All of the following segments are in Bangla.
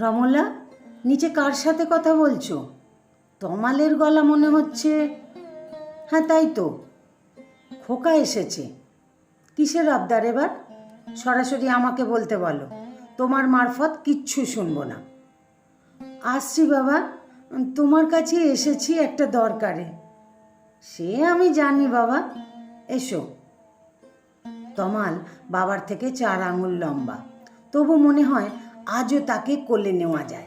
রমলা, নিচে কার সাথে কথা বলছো? তমালের গলা মনে হচ্ছে। হ্যাঁ তাই তো। খোকা এসেছে। কিসের আবদার এবার? সরাসরি আমাকে বলতে বলো। তোমার মারফত কিচ্ছু শুনব না। আসছি বাবা, তোমার কাছে এসেছি একটা দরকারে। সে আমি জানি বাবা। এসো। তমাল বাবার থেকে চার আঙুল লম্বা। তবু মনে হয় আজও তাকে কোলে নেওয়া যায়।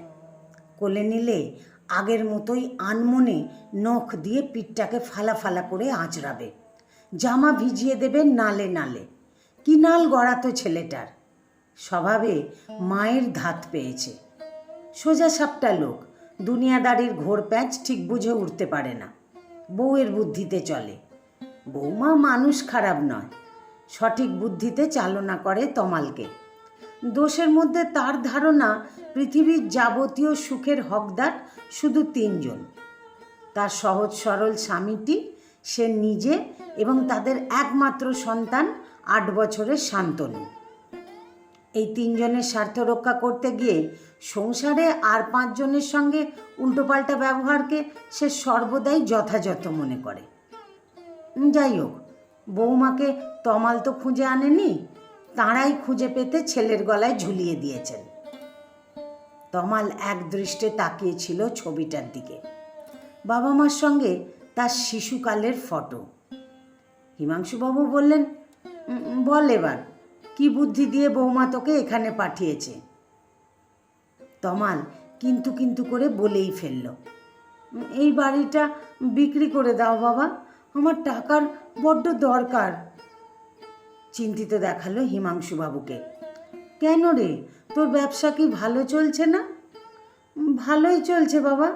কোলে নিলে আগের মতোই আনমনে নখ দিয়ে পিঠটাকে ফালা ফালা করে আঁচড়াবে। জামা ভিজিয়ে দেবে নালে নালে। কি নাল গড়াতো ছেলেটার? স্বভাবে মায়ের ধাত পেয়েছে। সোজা সাপটা লোক, দুনিয়াদারির ঘোর প্যাঁচ ঠিক বুঝে উঠতে পারে না। বউয়ের বুদ্ধিতে চলে। বৌমা মানুষ খারাপ নয়। সঠিক বুদ্ধিতে চালনা করে তমালকে। দোষের মধ্যে তার ধারণা পৃথিবীর যাবতীয় সুখের হকদার শুধু তিনজন। তার সহজ সরল স্বামীটি, সে নিজে এবং তাদের একমাত্র সন্তান আট বছরের শান্তনু এই তিনজনের স্বার্থ রক্ষা করতে গিয়ে সংসারে আর পাঁচজনের সঙ্গে উল্টোপাল্টা ব্যবহারকে সে সর্বদাই যথাযথ মনে করে। যাই হোক বৌমাকে তমাল তো খুঁজে আনেনি? তাঁরাই খুঁজে পেতে ছেলের গলায় ঝুলিয়ে দিয়েছেন। তমাল এক দৃষ্টে তাকিয়েছিল ছবিটার দিকে। বাবা মার সঙ্গে তার শিশুকালের ফটো। হিমাংশুবাবু বললেন "উম, উম, বল এবার কি বুদ্ধি দিয়ে বৌমা তোকে এখানে পাঠিয়েছে? তমাল কিন্তু কিন্তু করে বলেই ফেলল এই বাড়িটা বিক্রি করে দাও বাবা আমার টাকার বড্ড দরকার। চিন্তিত দেখাল হিমাংশুবাবুকে। কেন রে? তোর ব্যবসা কি ভালো চলছে না? ভালোই চলছে বাবা,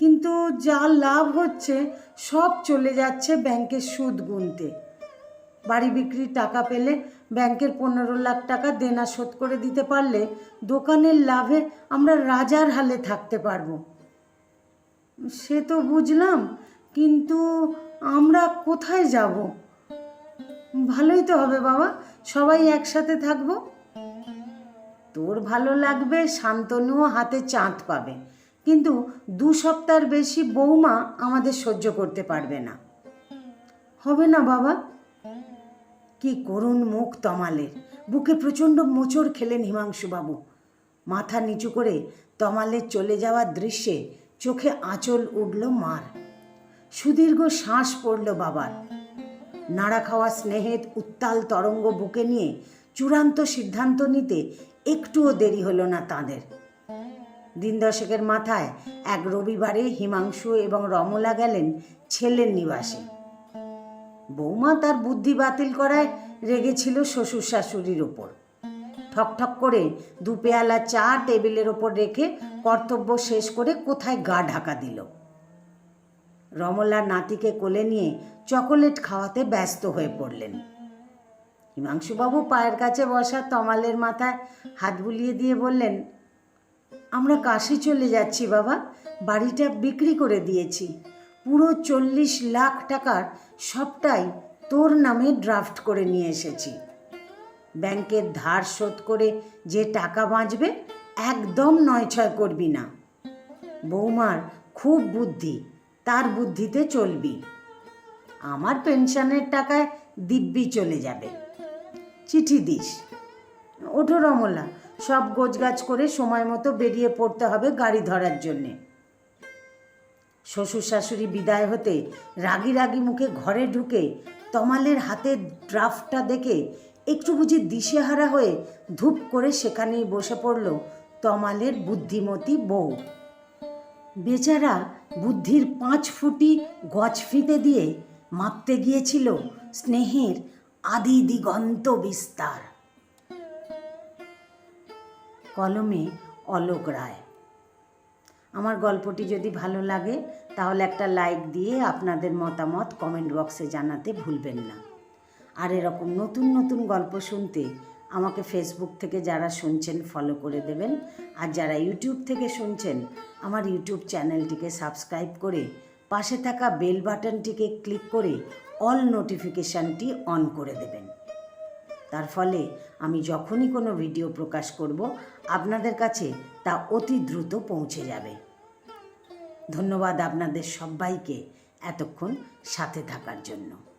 কিন্তু যা লাভ হচ্ছে সব চলে যাচ্ছে ব্যাংকের সুদ গুনতে। বাড়ি বিক্রির টাকা পেলে ব্যাংকের পনেরো লাখ টাকা দেনা শোধ করে দিতে পারলে দোকানের লাভে আমরা রাজার হালে থাকতে পারব। সে তো বুঝলাম, কিন্তু আমরা কোথায় যাব? ভালোই তো হবে বাবা, সবাই একসাথে থাকব। তোর ভালো লাগবে, শান্তনুও হাতে চাঁদ পাবে। কিন্তু দু সপ্তাহের বেশি বৌমা আমাদের সহ্য করতে পারবে না। হবে না বাবা? কি করুণ মুখ তমালের। বুকে প্রচণ্ড মোচড় খেলেন হিমাংশুবাবু। মাথা নিচু করে তমালের চলে যাওয়ার দৃশ্যে চোখে আঁচল উঠল মার। সুদীর্ঘ শ্বাস পড়ল বাবার। নাড়া খাওয়া স্নেহের উত্তাল তরঙ্গ বুকে নিয়ে চূড়ান্ত সিদ্ধান্ত নিতে একটুও দেরি হলো না তাঁদের। দিন দশেকের মাথায় এক রবিবারে হিমাংশু এবং রমলা গেলেন ছেলের নিবাসে। বৌমা তার বুদ্ধি বাতিল করায় রেগেছিল শ্বশুর শাশুড়ির ওপর। ঠকঠক করে দু পেয়ালা চা টেবিলের ওপর রেখে কর্তব্য শেষ করে কোথায় গা ঢাকা দিল? রমলার নাতিকে কোলে নিয়ে চকোলেট খাওয়াতে ব্যস্ত হয়ে পড়লেন। হিমাংশুবাবু পায়ের কাছে বসা তমালের মাথায় হাত বুলিয়ে দিয়ে বললেন, আমরা কাশি চলে যাচ্ছি বাবা, বাড়িটা বিক্রি করে দিয়েছি। পুরো চল্লিশ লাখ টাকার সবটাই তোর নামে ড্রাফট করে নিয়ে এসেছি। ব্যাংকের ধার শোধ করে যে টাকা বাঁচবে একদম নয় ছয় করবি না। বৌমার খুব বুদ্ধি। তার বুদ্ধিতে চলবি। আমার পেনশনের টাকায় দিব্যি চলে যাবে। চিঠি দিস। ওঠো রমলা, সব গোছগাছ করে সময় মতো বেরিয়ে পড়তে হবে গাড়ি ধরার জন্যে। শ্বশুর শাশুড়ি বিদায় হতে রাগি রাগি মুখে ঘরে ঢুকে তমালের হাতে ড্রাফটটা দেখে একটু বুঝি দিশেহারা হয়ে ধূপ করে সেখানেই বসে পড়ল তমালের বুদ্ধিমতী বউ। বেচারা বুদ্ধির পাঁচ ফুটি গছ ফিতে দিয়ে মাপতে গিয়েছিল স্নেহের আদি দিগন্ত বিস্তার। কলমে অলোক রায়। আমার গল্পটি যদি ভালো লাগে, তাহলে একটা লাইক দিয়ে আপনাদের মতামত কমেন্ট বক্সে জানাতে ভুলবেন না। আর এরকম নতুন নতুন গল্প শুনতে আমাকে ফেসবুক থেকে যারা শুনছেন ফলো করে দেবেন। আর যারা ইউটিউব থেকে শুনছেন, আমার ইউটিউব চ্যানেলটিকে সাবস্ক্রাইব করে পাশে থাকা বেল বাটনটিকে ক্লিক করে অল নোটিফিকেশানটি অন করে দেবেন। তার ফলে আমি যখনই কোনো ভিডিও প্রকাশ করব, আপনাদের কাছে তা অতি দ্রুত পৌঁছে যাবে। ধন্যবাদ আপনাদের সবাইকে এতক্ষণ সাথে থাকার জন্য।